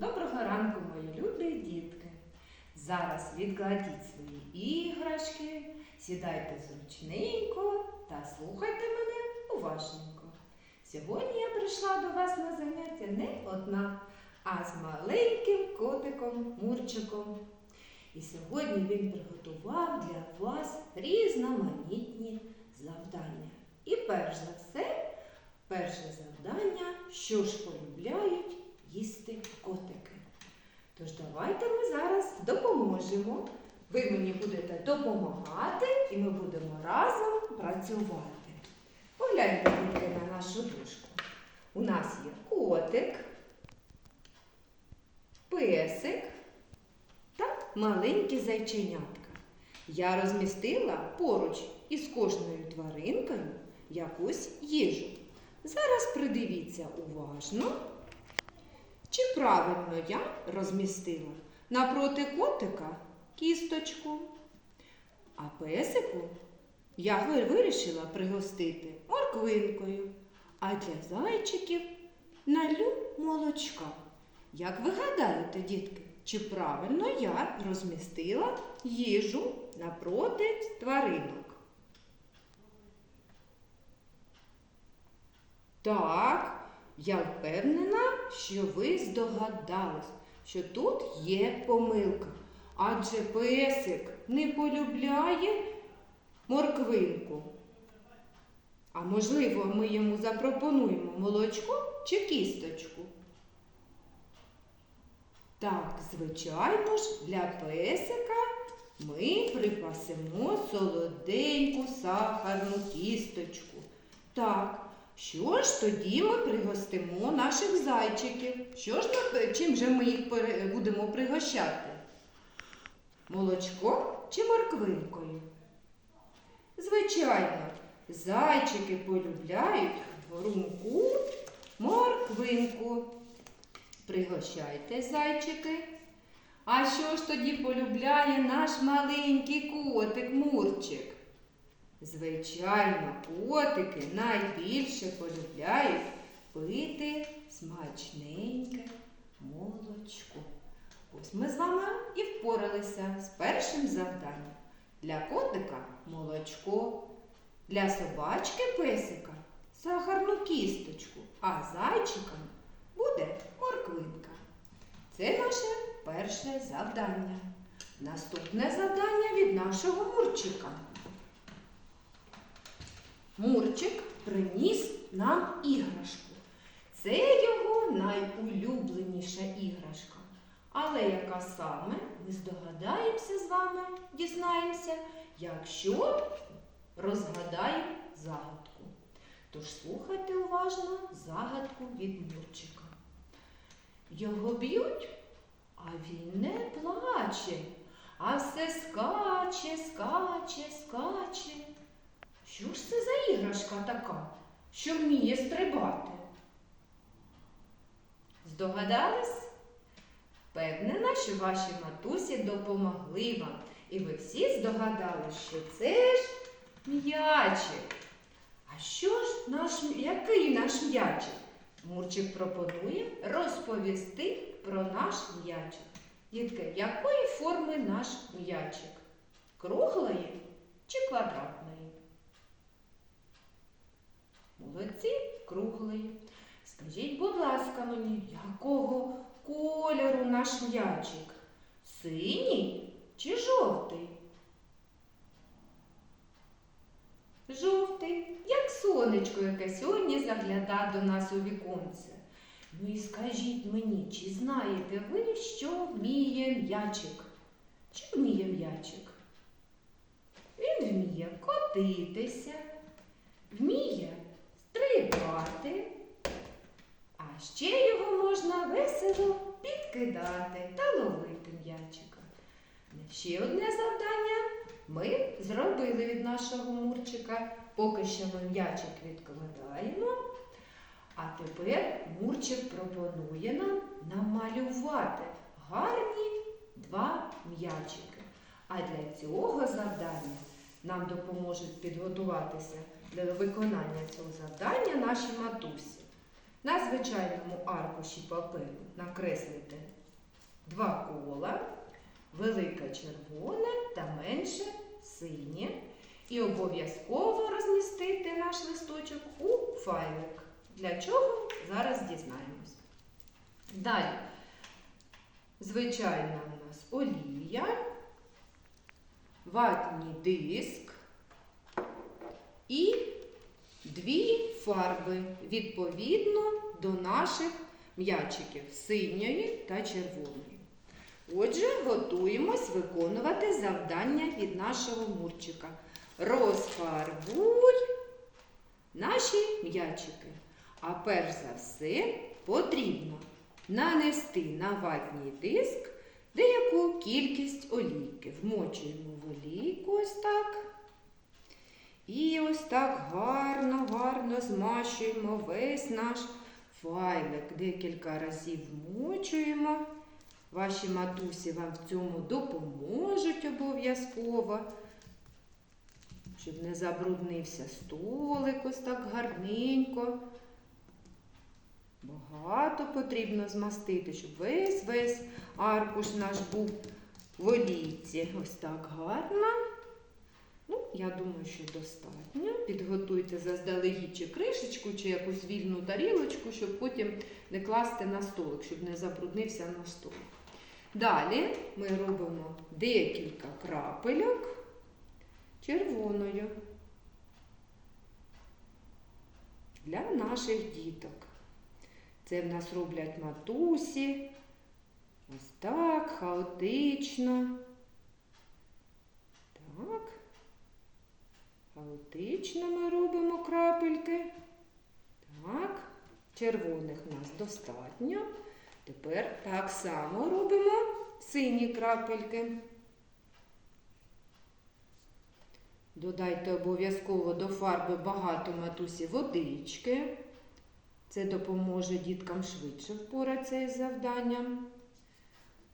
Доброго ранку, мої любі дітки. Зараз відкладіть свої іграшки, сідайте зручненько та слухайте мене уважненько. Сьогодні я прийшла до вас на заняття не одна, а з маленьким котиком Мурчиком. І сьогодні він приготував для вас різноманітні завдання. І перш за все, перше завдання, що ж полюбляють їсти котики. Тож давайте ми зараз допоможемо. Ви мені будете допомагати і ми будемо разом працювати. Погляньте дітки, на нашу дужку. У нас є котик, песик та маленькі зайченятка. Я розмістила поруч із кожною тваринкою якусь їжу. Зараз придивіться уважно. Чи правильно я розмістила напроти котика кісточку, а песику я вирішила пригостити морквинкою, а для зайчиків налю молочка. Як ви гадаєте, дітки, чи правильно я розмістила їжу напроти тваринок? Так, я впевнена, що ви здогадались, що тут є помилка. Адже песик не полюбляє морквинку. А можливо, ми йому запропонуємо молочко чи кісточку? Так, звичайно ж, для песика ми припасемо солоденьку сахарну кісточку. Так, що ж тоді ми пригостимо наших зайчиків? Що ж ми, чим же ми їх будемо пригощати? Молочком чи морквинкою? Звичайно, зайчики полюбляють хрумку морквинку. Пригощайте, зайчики. А що ж тоді полюбляє наш маленький котик Мурчик? Звичайно, котики найбільше полюбляють пити смачненьке молочко. Ось ми з вами і впоралися з першим завданням. Для котика молочко, для собачки песика сахарну кісточку, а зайчикам буде морквинка. Це наше перше завдання. Наступне завдання від нашого Мурчика. Мурчик приніс нам іграшку. Це його найулюбленіша іграшка. Але яка саме ми здогадаємося з вами, дізнаємося, якщо розгадаємо загадку. Тож слухайте уважно загадку від Мурчика. Його б'ють, а він не плаче, а все скаче, скаче, скаче. Що ж це за іграшка така, що вміє стрибати? Здогадались? Впевнена, що ваші матусі допомогли вам, і ви всі здогадались, що це ж м'ячик. А що ж наш, який наш м'ячик? Мурчик пропонує розповісти про наш м'ячик. Дітки, якої форми наш м'ячик? Круглої чи квадратної? Молодці круглої. Скажіть, будь ласка, мені, якого кольору наш м'ячик? Синій чи жовтий? Жовтий, як сонечко, яке сьогодні загляда до нас у віконце. Ну і скажіть мені, чи знаєте ви, що вміє м'ячик? Чи вміє м'ячик? Він вміє котитися, вміє стрибати, а ще його можна весело підкидати та ловити м'ячика. Ще одне завдання ми зробили від нашого Мурчика. Поки що ми м'ячик відкладаємо. А тепер Мурчик пропонує нам намалювати гарні два м'ячики. А для цього завдання нам допоможуть підготуватися для виконання цього завдання наші матусі. На звичайному аркуші паперу накреслити два кола, велике червоне та менше синє. І обов'язково розмістити наш листочок у файлик. Для чого? Зараз дізнаємось. Далі, звичайна у нас олія, ватний диск і дві фарби відповідно до наших м'ячиків синьої та червоної. Отже, готуємось виконувати завдання від нашого мурчика. Розфарбуй наші м'ячики. А перш за все потрібно нанести на ватний диск деяку кількість олійки. Вмочуємо в олійку ось так. І ось так гарно, гарно змащуємо весь наш файлик. Декілька разів вмочуємо. Ваші матусі вам в цьому допоможуть обов'язково, щоб не забруднився столик ось так гарненько. Багато потрібно змастити, щоб весь весь аркуш наш був в олійці. Ось так гарно. Ну, я думаю, що достатньо. Підготуйте заздалегідь чи кришечку, чи якусь вільну тарілочку, щоб потім не класти на столик, щоб не забруднився на столик. Далі ми робимо декілька крапельок червоною для наших діток. Це в нас роблять матусі. Ось так, хаотично. Так. Хаотично ми робимо крапельки. Так. Червоних у нас достатньо. Тепер так само робимо сині крапельки. Додайте обов'язково до фарби багато матусі водички. Це допоможе діткам швидше впоратися із завданням.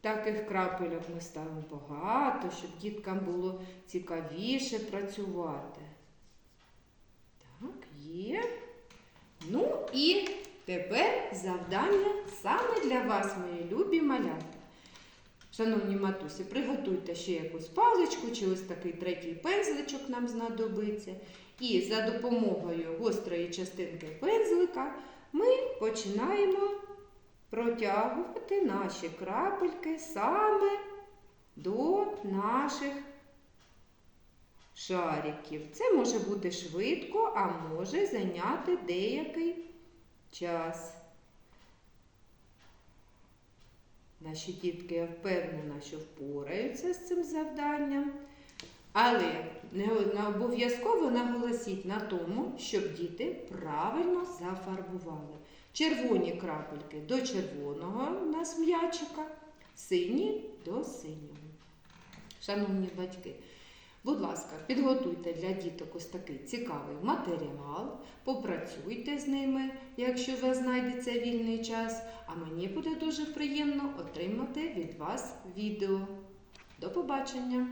Таких крапельок ми ставимо багато, щоб діткам було цікавіше працювати. Так, є. Ну і тепер завдання саме для вас, мої любі малята. Шановні матусі, приготуйте ще якусь паличку чи ось такий третій пензличок нам знадобиться. І за допомогою гострої частинки пензлика ми починаємо протягувати наші крапельки саме до наших шариків. Це може бути швидко, а може зайняти деякий час. Наші дітки, я впевнена, що впораються з цим завданням. Але не обов'язково наголосіть на тому, щоб діти правильно зафарбували. Червоні крапельки до червоного нас м'ячика, сині до синього. Шановні батьки, будь ласка, підготуйте для діток ось такий цікавий матеріал, попрацюйте з ними, якщо у вас знайдеться вільний час, а мені буде дуже приємно отримати від вас відео. До побачення!